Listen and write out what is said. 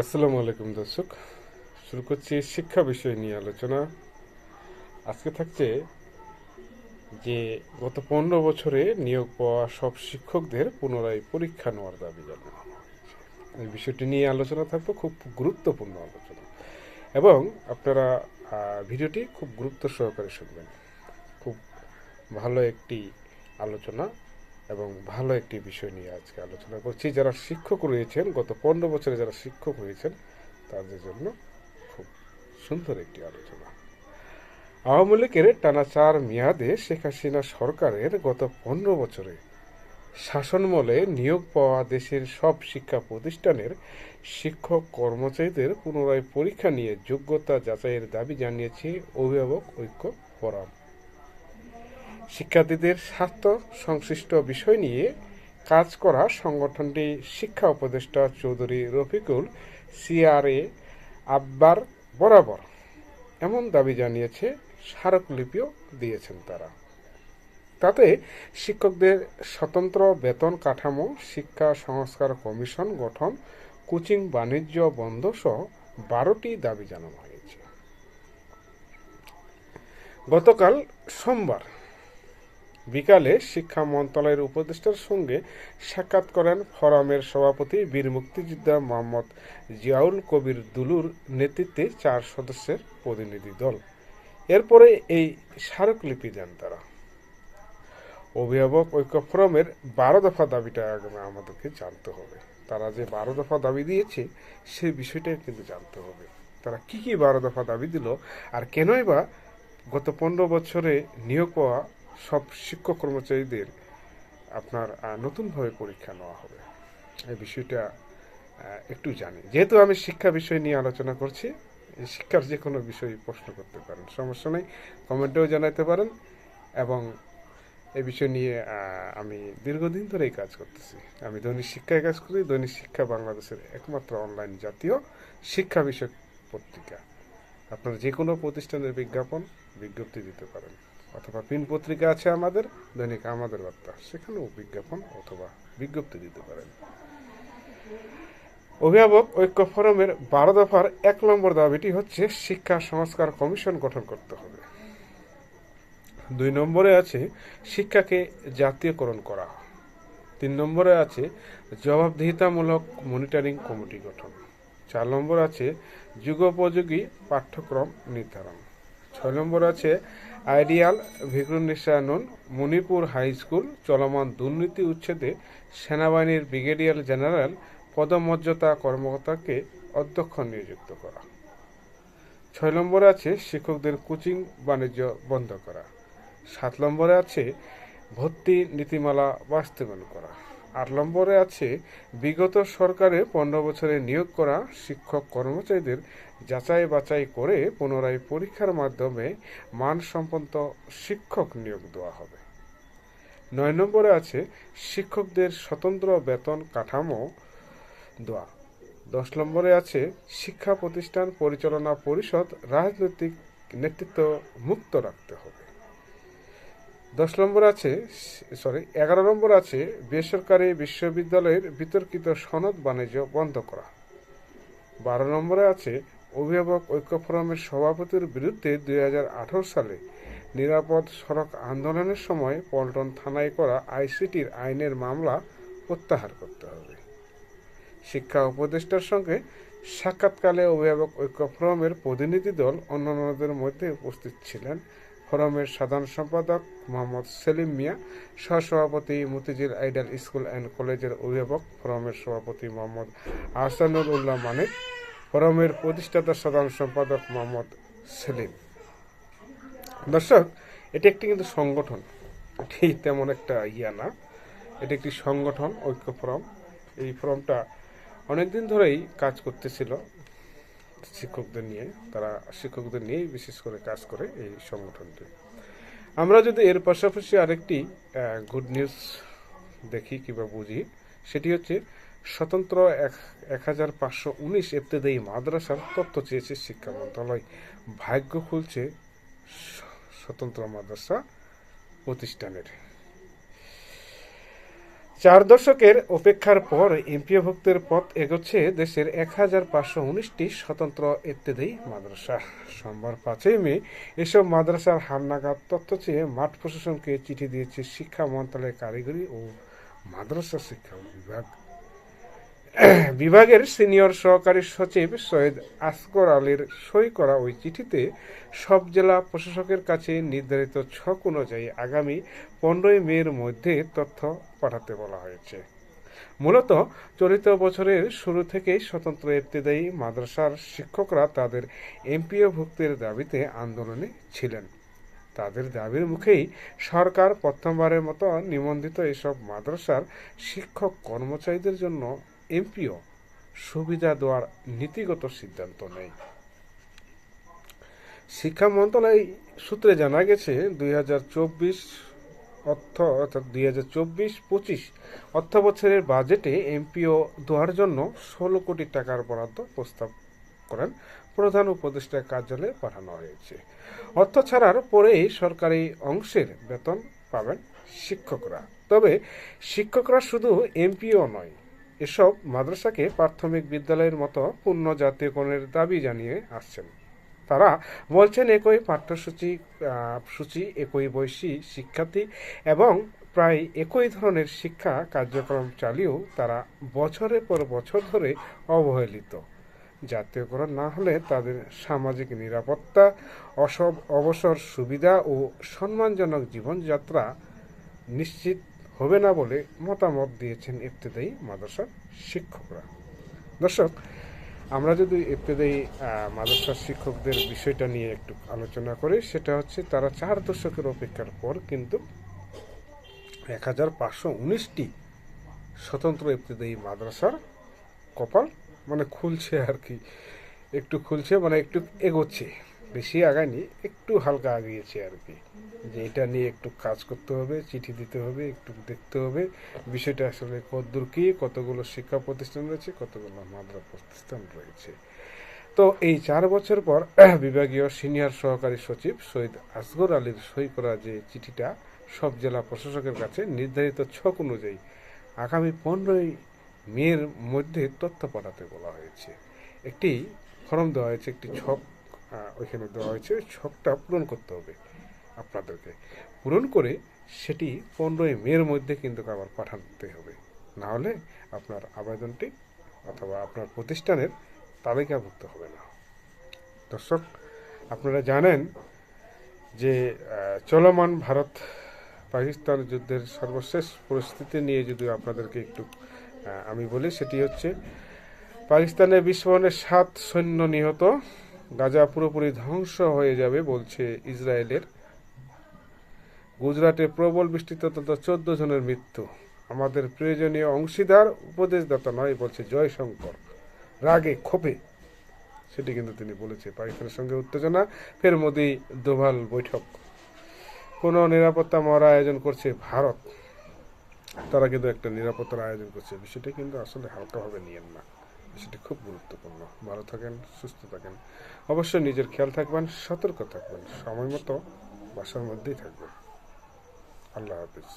আসসালামু আলাইকুম দর্শক। শুরু করছি শিক্ষা বিষয় নিয়ে আলোচনা। আজকে থাকছে যে গত পনেরো বছরে নিয়োগ পাওয়া সব শিক্ষকদের পুনরায় পরীক্ষা নেওয়ার দাবি জানানো। এই বিষয়টি নিয়ে আলোচনা থাকবে, খুব গুরুত্বপূর্ণ আলোচনা। এবং আপনারা ভিডিওটি খুব গুরুত্ব সহকারে শুনবেন। খুব ভালো একটি আলোচনা এবং ভালো একটি বিষয় নিয়ে আজকে আলোচনা করছি। যারা শিক্ষক রয়েছেন, গত পনেরো বছরে যারা শিক্ষক হয়েছেন তাদের জন্য খুব সুন্দর একটি আলোচনা। আওয়ামী লীগের টানা চার মেয়াদে শেখ হাসিনা সরকারের গত পনেরো বছরে শাসনমলে নিয়োগ পাওয়া দেশের সব শিক্ষা প্রতিষ্ঠানের শিক্ষক কর্মচারীদের পুনরায় পরীক্ষা নিয়ে যোগ্যতা যাচাইয়ের দাবি জানিয়েছে অভিভাবক ঐক্য ফোরাম। শিক্ষার্থীদের স্বার্থ সংশ্লিষ্ট বিষয় নিয়ে কাজ করা সংগঠনটি শিক্ষা উপদেষ্টা চৌধুরী রফিকুল সিআরএ আব্বার বরাবর। এমন দাবি জানিয়েছে স্মারকলিপিও দিয়েছেন তারা। তাতে শিক্ষকদের স্বতন্ত্র বেতন কাঠামো, শিক্ষা সংস্কার কমিশন গঠন, কোচিং বাণিজ্য বন্ধ সহ বারোটি দাবি জানানো হয়েছে। গতকাল সোমবার বিকালে শিক্ষা মন্ত্রণালয়ের উপদেষ্টার সঙ্গে সাক্ষাৎ করেন ফোরামের সভাপতি বীর মুক্তিযোদ্ধা মোহাম্মদ জিয়াউল কবির দুলুর নেতৃত্বে চার সদস্যের প্রতিনিধি দল। এরপরে এই স্মারকলিপি দেন তারা। অভিভাবক ঐক্য ফোরামের বারো দফা দাবিটা আগামী আমাদেরকে জানতে হবে। তারা যে বারো দফা দাবি দিয়েছে সেই বিষয়টা কিন্তু জানতে হবে। তারা কি কি বারো দফা দাবি দিল আর কেনই বা গত পনেরো বছরে নিয়োগ পাওয়া সব শিক্ষক কর্মচারীদের আপনার নতুনভাবে পরীক্ষা নেওয়া হবে। এই বিষয়টা একটু জানি। যেহেতু আমি শিক্ষা বিষয় নিয়ে আলোচনা করছি, এই শিক্ষার যে কোনো বিষয়ে প্রশ্ন করতে পারেন, সমস্যা নেই। কমেন্টেও জানাতে পারেন এবং এই বিষয় নিয়ে আমি দীর্ঘদিন ধরেই কাজ করতেছি। আমি দৈনিক শিক্ষায় কাজ করি। দৈনিক শিক্ষা বাংলাদেশের একমাত্র অনলাইন জাতীয় শিক্ষা বিষয়ক পত্রিকা। আপনারা যে কোনো প্রতিষ্ঠানের বিজ্ঞাপন বিজ্ঞপ্তি দিতে পারেন। অথবা প্রিন্ট পত্রিকা আছে আমাদের, দৈনিক আমাদের বার্তা। সেখানেও বিজ্ঞাপন অথবা বিজ্ঞপ্তি দিতে পারেন। অভিভাবক ঐক্য ফোরামের বারো দফার এক নম্বর দাবিটি হচ্ছে, শিক্ষা সংস্কার কমিশন গঠন করতে হবে। দুই নম্বরে আছে, শিক্ষাকে জাতীয়করণ করা। তিন নম্বরে আছে, জবাবদিহিতামূলক মনিটরিং কমিটি গঠন। চার নম্বর আছে, যুগোপযোগী পাঠ্যক্রম নির্ধারণ। ছয় নম্বর আছে, আইডিয়াল ভিক্রুনিসানুন, মণিপুর হাই স্কুল, চলমান দুর্নীতি উচ্ছেদে সেনাবাহিনীর ব্রিগেডিয়ার জেনারেল পদমর্যাদা কর্মকর্তাকে অধ্যক্ষ নিযুক্ত করা। ছয় নম্বরে আছে, শিক্ষকদের কোচিং বাণিজ্য বন্ধ করা। সাত নম্বরে আছে, ভর্তি নীতিমালা বাস্তবায়ন করা। আট নম্বরে আছে, বিগত সরকারে পনেরো বছরে নিয়োগ করা শিক্ষক কর্মচারীদের যাচাই বাছাই করে পুনরায় পরীক্ষার মাধ্যমে মানসম্পন্ন শিক্ষক নিয়োগ দেওয়া হবে। নয় নম্বরে আছে, শিক্ষকদের স্বতন্ত্র বেতন কাঠামো দেওয়া। দশ নম্বরে আছে, শিক্ষা প্রতিষ্ঠান পরিচালনা পরিষদ রাজনৈতিক নেতৃত্ব মুক্ত রাখতে হবে। দশ নম্বর আছে সরি এগারো নম্বর আছে, বেসরকারি বিশ্ববিদ্যালয়ের বিতর্কিত সনদ বাণিজ্য বন্ধ করা। বারো নম্বরে আছে, অভিভাবক ঐক্য ফোরামের সভাপতির বিরুদ্ধে দুই হাজার আঠারো সালে নিরাপদ সড়ক আন্দোলনের সময় পল্টন থানায় করা আইসিটির আইনের মামলা প্রত্যাহার করতে হবে। শিক্ষা উপদেষ্টার সঙ্গে সাক্ষাৎকালে অভিভাবক ঐক্য ফোরামের প্রতিনিধি দল অন্যান্যদের মধ্যে উপস্থিত ছিলেন ফোরামের সাধারণ সম্পাদক মোহাম্মদ সেলিম মিয়া, সহসভাপতি মতিঝিল আইডাল স্কুল অ্যান্ড কলেজের অভিভাবক ফোরামের সভাপতি মোহাম্মদ আহসানুল উল্লাহ মানিক, ফোরামের প্রতিষ্ঠাতা সাধারণ সম্পাদক মোহাম্মদ সেলিম। দর্শক, এটি একটি কিন্তু সংগঠন। এটি তেমন একটা ইয়া না। এটি একটি সংগঠন, ঐক্য ফোরাম। এই ফোরামটা অনেকদিন ধরেই কাজ করতেছিল। শিক্ষকদের নিয়ে, তারা শিক্ষকদের নিয়েই বিশেষ করে কাজ করে এই সংগঠনটি। আমরা যদি এর পাশাপাশি আরেকটি গুড নিউজ দেখি কিংবা বুঝি, সেটি হচ্ছে স্বতন্ত্র এক এক হাজার পাঁচশো উনিশ এপ্তেদেই মাদ্রাসার তথ্য চেয়েছে শিক্ষা মন্ত্রণালয়। ভাগ্য খুলছে স্বতন্ত্র মাদ্রাসা প্রতিষ্ঠানের। চার দশকের অপেক্ষার পর এমপিওভুক্তের পথ এগোচ্ছে দেশের এক হাজার পাঁচশো উনিশটি স্বতন্ত্র ইত্যাদি মাদ্রাসা। সোমবার পাঁচই মে এসব মাদ্রাসার হালনাগাদ তথ্য চেয়ে মাঠ প্রশাসনকে চিঠি দিয়েছে শিক্ষা মন্ত্রণালয়ের কারিগরি ও মাদ্রাসা শিক্ষা বিভাগ। বিভাগের সিনিয়র সহকারী সচিব সৈয়দ আসগর আলীর সই করা ওই চিঠিতে সব জেলা প্রশাসকের কাছে নির্ধারিত ছক অনুযায়ী আগামী পনেরোই মের মধ্যে তথ্য পাঠাতে বলা হয়েছে। মূলত চলিত বছরের শুরু থেকেই স্বতন্ত্র ইবতেদায়ী মাদ্রাসার শিক্ষকরা তাদের এমপিও ভুক্তির দাবিতে আন্দোলনে ছিলেন। তাদের দাবির মুখেই সরকার প্রথমবারের মতো নিবন্ধিত এসব মাদ্রাসার শিক্ষক কর্মচারীদের জন্য এমপিও সুবিধা দেওয়ার নীতিগত সিদ্ধান্ত নেয় শিক্ষা মন্ত্রণালয় সূত্রে জানা গেছে, দুই হাজার চব্বিশ অর্থ অর্থাৎ দুই হাজার চব্বিশ পঁচিশ অর্থ বছরের বাজেটে এমপিও দেওয়ার জন্য ষোলো কোটি টাকার বরাদ্দ প্রস্তাব করেন প্রধান উপদেষ্টা কার্যালয়ে পাঠানো হয়েছে। অর্থ ছাড়ার পরেই সরকারি অংশের বেতন পাবেন শিক্ষকরা। তবে শিক্ষকরা শুধু এমপিও নয় এসব মাদ্রাসাকে প্রাথমিক বিদ্যালয়ের মতো পূর্ণ জাতীয়করণের দাবি জানিয়ে আসছেন। তারা বলছেন একই পাঠ্যসূচি সূচি, একই বয়সী শিক্ষার্থী এবং প্রায় একই ধরনের শিক্ষা কার্যক্রম চালিয়েও তারা বছরের পর বছর ধরে অবহেলিত। জাতীয়করণ না হলে তাদের সামাজিক নিরাপত্তা, অসব অবসর সুবিধা ও সম্মানজনক জীবনযাত্রা নিশ্চিত হবে না বলে মতামত দিয়েছেন ইবতেদায়ী মাদ্রাসার শিক্ষকরা। দর্শক, আমরা যদি ইবতেদায়ী মাদ্রাসার শিক্ষকদের বিষয়টা নিয়ে একটু আলোচনা করি, সেটা হচ্ছে তারা চার দশকের অপেক্ষার পর কিন্তু এক হাজার পাঁচশো উনিশটি স্বতন্ত্র ইবতেদায়ী মাদ্রাসার কপাল মানে খুলছে আর কি, একটু খুলছে মানে একটু এগোচ্ছে, বেশি আগায়নি, একটু হালকা আগিয়েছে আর কি। যে এটা নিয়ে একটু কাজ করতে হবে, চিঠি দিতে হবে, একটু দেখতে হবে। বিষয়টা আসলে কতদূর কি, কতগুলো শিক্ষা প্রতিষ্ঠান রয়েছে, কতগুলো মাদ্রাসা প্রতিষ্ঠান রয়েছে। তো এই চার বছর পর বিভাগীয় সিনিয়র সহকারী সচিব সৈয়দ আসগর আলীর সই করা যে চিঠিটা সব জেলা প্রশাসকের কাছে নির্ধারিত ছক অনুযায়ী আগামী পনেরোই মের মধ্যে তথ্য পাঠাতে বলা হয়েছে। একটি ফর্ম দেওয়া হয়েছে, একটি ছক ওইখানে দেওয়া হয়েছে ছকটা পূরণ করতে হবে। আপনাদেরকে। পূরণ করে সেটি পনেরোই মের মধ্যে কিন্তু আবার পাঠাতে হবে। না হলে আপনার আবেদনটি অথবা আপনার প্রতিষ্ঠানের তালিকাভুক্ত হবে না। দর্শক, আপনারা জানেন যে চলমান ভারত পাকিস্তান যুদ্ধের সর্বশেষ পরিস্থিতি নিয়ে যদি আপনাদেরকে একটু আমি বলি, সেটি হচ্ছে পাকিস্তানের বিস্ফোরণে সাত সৈন্য নিহত, গাজা পুরোপুরি ধ্বংস হয়ে যাবে বলছে ইসরায়েলের গুজরাটে প্রবল বৃষ্টিতে অন্তত চোদ্দ জনের মৃত্যু। আমাদের প্রয়োজনীয় অংশীদার, উপদেশদাতা নয়, বলছে জয়শঙ্কর। রাগে ক্ষোভে। সেটি কিন্তু তিনি বলেছে। পাকিস্তানের সঙ্গে উত্তেজনা। ফের মোদি দোভাল বৈঠক। কোনো নিরাপত্তা মহড়া আয়োজন করছে ভারত। তারা কিন্তু একটা নিরাপত্তার আয়োজন করছে। বিষয়টা কিন্তু আসলে হালকাভাবে নিয়েন না বিষয়টি খুব গুরুত্বপূর্ণ। ভালো থাকেন, সুস্থ থাকেন। অবশ্যই নিজের খেয়াল থাকবেন, সতর্ক থাকবেন। সময় মতো বাসার মধ্যেই থাকবেন। আল্লাহ হাফিজ।